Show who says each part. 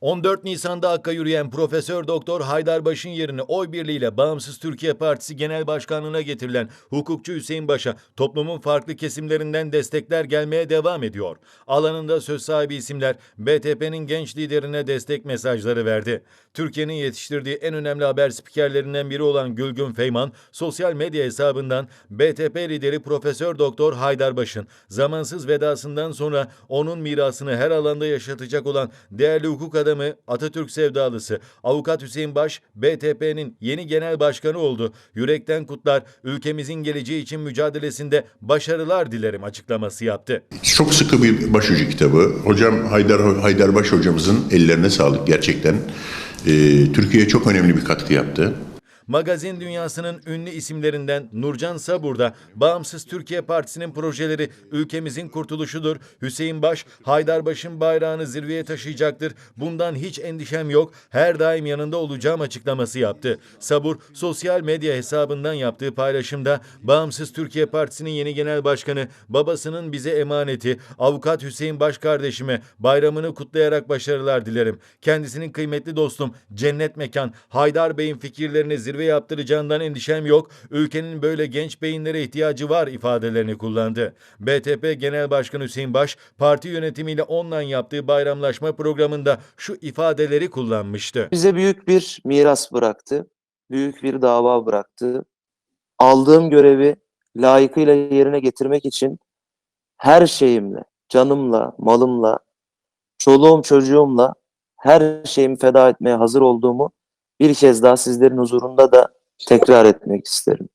Speaker 1: 14 Nisan'da Hakk'a yürüyen Profesör Doktor Haydarbaş'ın yerine oy birliğiyle Bağımsız Türkiye Partisi Genel Başkanlığına getirilen hukukçu Hüseyin Baş'a toplumun farklı kesimlerinden destekler gelmeye devam ediyor. Alanında söz sahibi isimler BTP'nin genç liderine destek mesajları verdi. Türkiye'nin yetiştirdiği en önemli haber spikerlerinden biri olan Gülgün Feyman sosyal medya hesabından BTP lideri Profesör Doktor Haydarbaş'ın zamansız vedasından sonra onun mirasını her alanda yaşatacak olan değerli hukuk adamı Atatürk sevdalısı Avukat Hüseyin Baş BTP'nin yeni genel başkanı oldu. Yürekten kutlar ülkemizin geleceği için mücadelesinde başarılar dilerim açıklaması yaptı.
Speaker 2: Çok sıkı bir başucu kitabı. Hocam Haydar Haydarbaş hocamızın ellerine sağlık gerçekten. Ee, Türkiye'ye çok önemli bir katkı yaptı.
Speaker 1: Magazin dünyasının ünlü isimlerinden Nurcan Sabur da Bağımsız Türkiye Partisi'nin projeleri ülkemizin kurtuluşudur. Hüseyin Baş, Haydarbaş'ın bayrağını zirveye taşıyacaktır. Bundan hiç endişem yok. Her daim yanında olacağım açıklaması yaptı. Sabur, sosyal medya hesabından yaptığı paylaşımda Bağımsız Türkiye Partisi'nin yeni genel başkanı, babasının bize emaneti, avukat Hüseyin Baş kardeşime bayramını kutlayarak başarılar dilerim. Kendisinin kıymetli dostum, cennet mekan, Haydar Bey'in fikirlerini zirve yaptıracağından endişem yok. Ülkenin böyle genç beyinlere ihtiyacı var ifadelerini kullandı. BTP Genel Başkanı Hüseyin Baş, parti yönetimiyle online yaptığı bayramlaşma programında şu ifadeleri kullanmıştı.
Speaker 3: Bize büyük bir miras bıraktı. Büyük bir dava bıraktı. Aldığım görevi layıkıyla yerine getirmek için her şeyimle, canımla, malımla, çoluğum çocuğumla her şeyimi feda etmeye hazır olduğumu bir kez daha sizlerin huzurunda da tekrar etmek isterim.